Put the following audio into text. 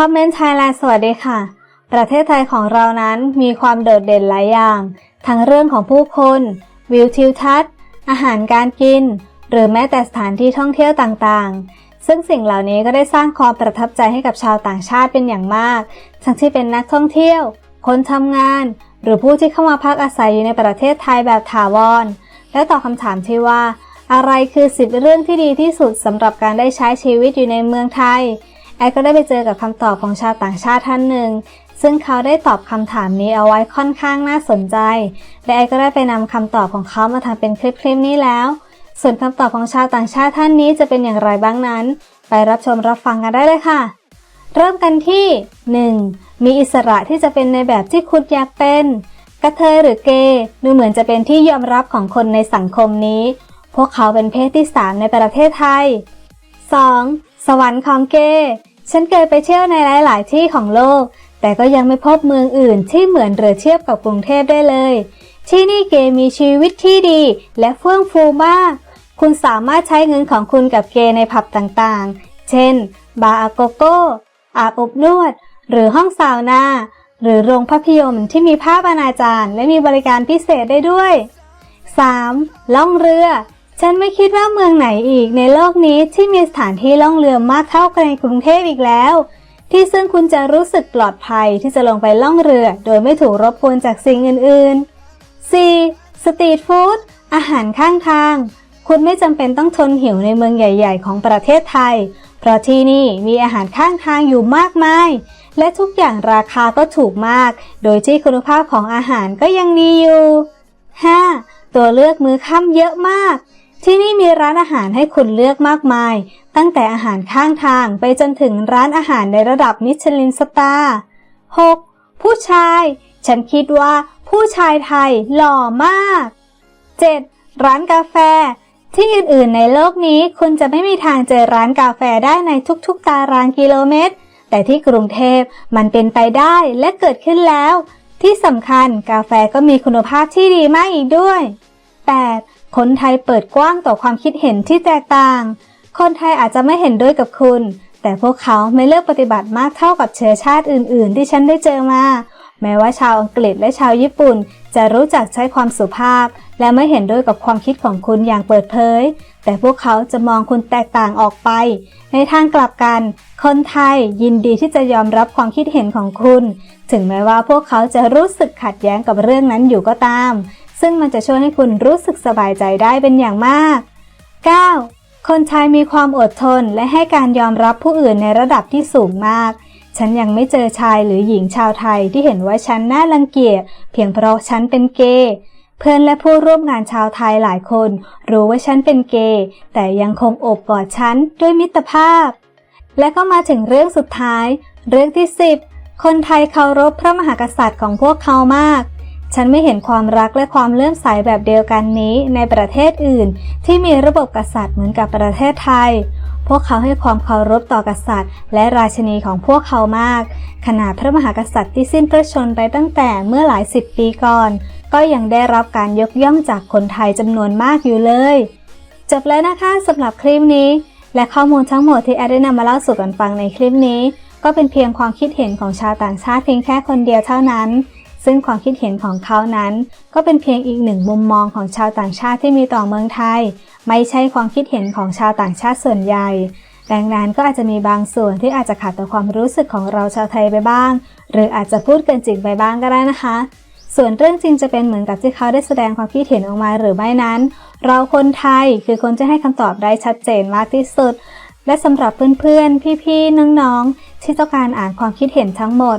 ท็อปเมนไทยแลนด์สวัสดีค่ะ ประเทศไทยของเรานั้นมีความโดดเด่นหลายอย่าง ทั้งเรื่องของผู้คน วิวทิวทัศน์ อาหารการกิน หรือแม้แต่สถานที่ท่องเที่ยวต่างๆ ซึ่งสิ่งเหล่านี้ก็ได้สร้างความประทับใจให้กับชาวต่างชาติเป็นอย่างมาก ทั้งที่เป็นนักท่องเที่ยว คนทำงาน หรือผู้ที่เข้ามาพักอาศัยอยู่ในประเทศไทยแบบถาวร และตอบคำถามที่ว่า อะไรคือสิบเรื่องที่ดีที่สุดสำหรับการได้ใช้ชีวิตอยู่ในเมืองไทย แอดก็ได้ไปเจอกับคำตอบของชาวต่างชาติท่านหนึ่ง ซึ่งเขาได้ตอบคำถามนี้เอาไว้ค่อนข้างน่าสนใจ และแอดก็ได้ไปนำคำตอบของเขามาทำเป็นคลิปๆนี้แล้ว ส่วนคำตอบของชาวต่างชาติท่านนี้จะเป็นอย่างไรบ้างนั้น ไปรับชมรับฟังกันได้เลยค่ะ เริ่มกันที่ 1. มีอิสระที่จะเป็นในแบบที่คุณอยากเป็น กระเทยหรือเกย์ดูเหมือนจะเป็นที่ยอมรับของคนในสังคมนี้ พวกเขาเป็นเพศที่ 3 ในประเทศไทย 2. สวรรค์ของเกย์ ฉันเคยไปเที่ยวในหลาย ๆ ที่ของโลก แต่ก็ยังไม่พบเมืองอื่นที่เหมือนหรือเทียบกับกรุงเทพได้เลย ที่นี่เกย์มีชีวิตที่ดีและเฟื่องฟูมาก คุณสามารถใช้เงินของคุณกับเกย์ในผับต่างๆ เช่น บาร์อาโกโก้ อาบอบนวด หรือห้องซาวนาหรือโรงภาพยนตร์ที่มีภาพอนาจารและมีบริการพิเศษได้ด้วย 3. ล่องเรือ ฉันไม่คิดว่าเมืองไหนอีกในโลกนี้ที่มีสถานที่ล่องเรือมากเท่ากับในกรุงเทพอีกแล้ว ที่ซึ่งคุณจะรู้สึกปลอดภัยที่จะลงไปล่องเรือ โดยไม่ถูกรบกวนจากสิ่งอื่นๆ 4. สตรีทฟู้ดอาหารข้างทาง คุณไม่จำเป็นต้องทนหิวในเมืองใหญ่ ๆ ของประเทศไทย เพราะที่นี่มีอาหารข้างทางอยู่มากมาย และทุกอย่างราคาก็ถูกมาก โดยที่คุณภาพของอาหารก็ยังดีอยู่ 5. ตัวเลือกมื้อค่ำเยอะมาก ที่นี่มีร้านอาหารให้คุณเลือกมากมาย ตั้งแต่อาหารข้างทางไปจนถึงร้านอาหารในระดับมิชลินสตาร์ 6. ผู้ชาย ฉันคิดว่าผู้ชายไทยหล่อมาก 7. ร้านกาแฟ ที่อื่นๆในโลกนี้คุณจะไม่มีทางเจอร้านกาแฟได้ในทุกๆ ตารางกิโลเมตร แต่ที่กรุงเทพมันเป็นไปได้และเกิดขึ้นแล้ว ที่สำคัญกาแฟก็มีคุณภาพที่ดีมากอีกด้วย 8. คนไทยเปิดกว้างต่อความคิดเห็นที่แตกต่าง คนไทยอาจจะไม่เห็นด้วยกับคุณ แต่พวกเขาไม่เลือกปฏิบัติมากเท่ากับเชื้อชาติอื่น ๆ ที่ฉันได้เจอมา แม้ว่าชาวอังกฤษและชาวญี่ปุ่น จะรู้จักใช้ความสุภาพ และไม่เห็นด้วยกับความคิดของคุณอย่างเปิดเผย แต่พวกเขาจะมองคุณแตกต่างออกไป ในทางกลับกัน คนไทยยินดีที่จะยอมรับความคิดเห็นของคุณ ถึงแม้ว่าพวกเขาจะรู้สึกขัดแย้งกับเรื่องนั้นอยู่ก็ตาม ซึ่งมันจะช่วยให้คุณรู้สึกสบายใจได้เป็นอย่างมาก 9. คนไทยมีความอดทนและให้การยอมรับผู้อื่นในระดับที่สูงมาก ฉันยังไม่เจอชายหรือหญิงชาวไทยที่เห็นว่าฉันน่ารังเกียจเพียงเพราะฉันเป็นเกย์เพื่อนและผู้ร่วมงานชาวไทยหลายคน รู้ว่าฉันเป็นเกย์แต่ยังคงโอบกอดฉันด้วยมิตรภาพ และก็มาถึงเรื่องสุดท้าย เรื่องที่ 10 คนไทยเคารพพระมหากษัตริย์ของพวกเขามาก ฉันไม่เห็นความรักและความเลื่อมใสแบบเดียวกันนี้ในประเทศอื่น ที่มีระบบกษัตริย์เหมือนกับประเทศไทย พวกเขาให้ความเคารพต่อกษัตริย์ และราชินีของพวกเขามากขนาดพระมหากษัตริย์ที่สิ้นพระชนม์ไปตั้งแต่เมื่อหลายสิบปีก่อน ก็ยังได้รับการยกย่องจากคนไทยจำนวนมากอยู่เลย จบแล้วนะคะสำหรับคลิปนี้ และข้อมูลทั้งหมดที่แอดได้นำมาเล่าสู่กันฟังในคลิปนี้ ก็เป็นเพียงความคิดเห็นของชาวต่างชาติเพียงแค่คนเดียวเท่านั้น ซึ่งความคิดเห็นของเขานั้น ก็เป็นเพียงอีกหนึ่งมุมมองของชาวต่างชาติที่มีต่อเมืองไทย ไม่ใช่ความคิดเห็นของชาวต่างชาติส่วนใหญ่ ดังนั้นก็อาจจะมีบางส่วนที่อาจจะขัดต่อความรู้สึกของเราชาวไทยไปบ้าง หรืออาจจะพูดเกินจริงไปบ้างก็ได้นะคะ ส่วนเรื่องจริงจะเป็นเหมือนกับที่เขาได้แสดงความคิดเห็นออกมาหรือไม่นั้น เราคนไทยคือคนจะให้คำตอบได้ชัดเจนมากที่สุด และสำหรับเพื่อนๆ พี่ๆ น้องๆ ที่ต้องการอ่านความคิดเห็นทั้งหมด